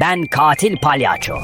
Ben katil palyaço.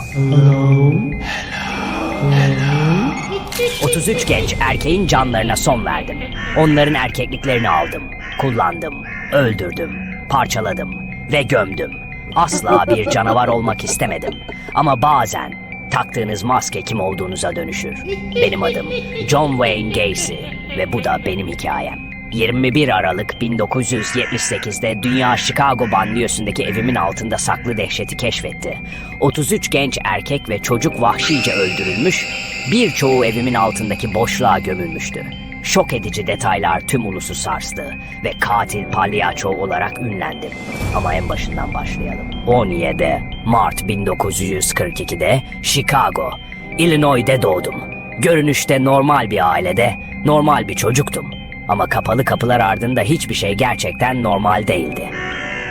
33 genç erkeğin canlarına son verdim. Onların erkekliklerini aldım, kullandım, öldürdüm, parçaladım ve gömdüm. Asla bir canavar olmak istemedim. Ama bazen taktığınız maske kim olduğunuza dönüşür. Benim adım John Wayne Gacy ve bu da benim hikayem. 21 Aralık 1978'de dünya Chicago banliyösündeki evimin altında saklı dehşeti keşfetti. 33 genç erkek ve çocuk vahşice öldürülmüş, birçoğu evimin altındaki boşluğa gömülmüştü. Şok edici detaylar tüm ulusu sarstı ve katil palyaço olarak ünlendim. Ama en başından başlayalım. 17 Mart 1942'de Chicago, Illinois'de doğdum. Görünüşte normal bir ailede, normal bir çocuktum. Ama kapalı kapılar ardında hiçbir şey gerçekten normal değildi.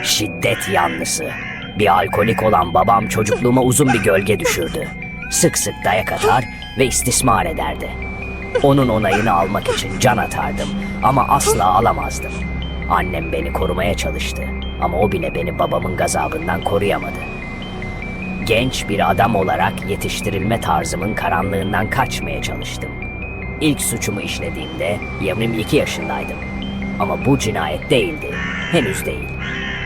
Şiddet yanlısı. Bir alkolik olan babam çocukluğuma uzun bir gölge düşürdü. Sık sık dayak atar ve istismar ederdi. Onun onayını almak için can atardım ama asla alamazdım. Annem beni korumaya çalıştı ama o bile beni babamın gazabından koruyamadı. Genç bir adam olarak yetiştirilme tarzımın karanlığından kaçmaya çalıştım. İlk suçumu işlediğimde 22 yaşındaydım. Ama bu cinayet değildi. Henüz değil.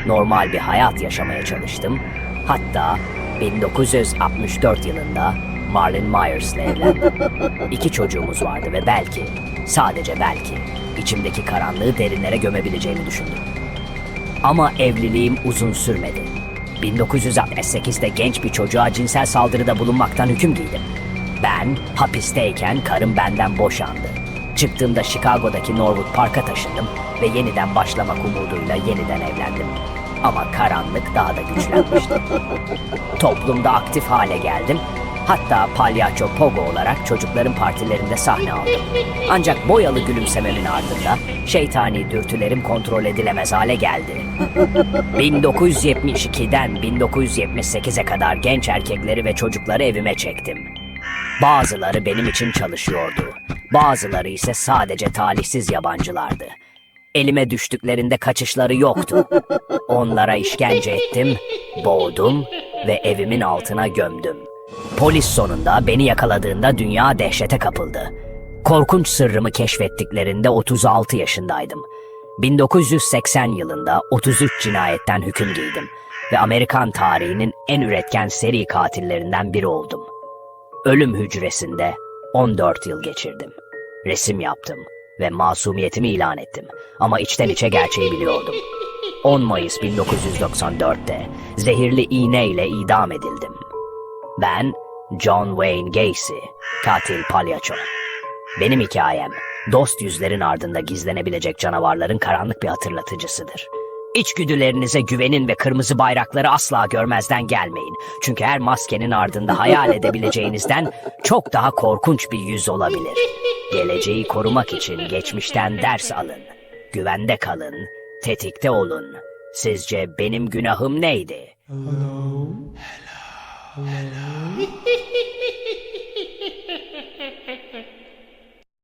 Normal bir hayat yaşamaya çalıştım. Hatta 1964 yılında Marlon Myers'la evlendim. İki çocuğumuz vardı ve belki, sadece belki, içimdeki karanlığı derinlere gömebileceğimi düşündüm. Ama evliliğim uzun sürmedi. 1968'de genç bir çocuğa cinsel saldırıda bulunmaktan hüküm giydim. Ben hapisteyken karım benden boşandı. Çıktığımda Chicago'daki Norwood Park'a taşındım ve yeniden başlamak umuduyla yeniden evlendim. Ama karanlık daha da güçlenmişti. Toplumda aktif hale geldim. Hatta palyaço pogo olarak çocukların partilerinde sahne aldım. Ancak boyalı gülümsememin ardında şeytani dürtülerim kontrol edilemez hale geldi. 1972'den 1978'e kadar genç erkekleri ve çocukları evime çektim. Bazıları benim için çalışıyordu. Bazıları ise sadece talihsiz yabancılardı. Elime düştüklerinde kaçışları yoktu. Onlara işkence ettim, boğdum ve evimin altına gömdüm. Polis sonunda beni yakaladığında dünya dehşete kapıldı. Korkunç sırrımı keşfettiklerinde 36 yaşındaydım. 1980 yılında 33 cinayetten hüküm giydim ve Amerikan tarihinin en üretken seri katillerinden biri oldum. Ölüm hücresinde 14 yıl geçirdim. Resim yaptım ve masumiyetimi ilan ettim. Ama içten içe gerçeği biliyordum. 10 Mayıs 1994'te zehirli iğne ile idam edildim. Ben John Wayne Gacy, katil palyaço. Benim hikayem, dost yüzlerin ardında gizlenebilecek canavarların karanlık bir hatırlatıcısıdır. İçgüdülerinize güvenin ve kırmızı bayrakları asla görmezden gelmeyin. Çünkü her maskenin ardında hayal edebileceğinizden çok daha korkunç bir yüz olabilir. Geleceği korumak için geçmişten ders alın. Güvende kalın, tetikte olun. Sizce benim günahım neydi?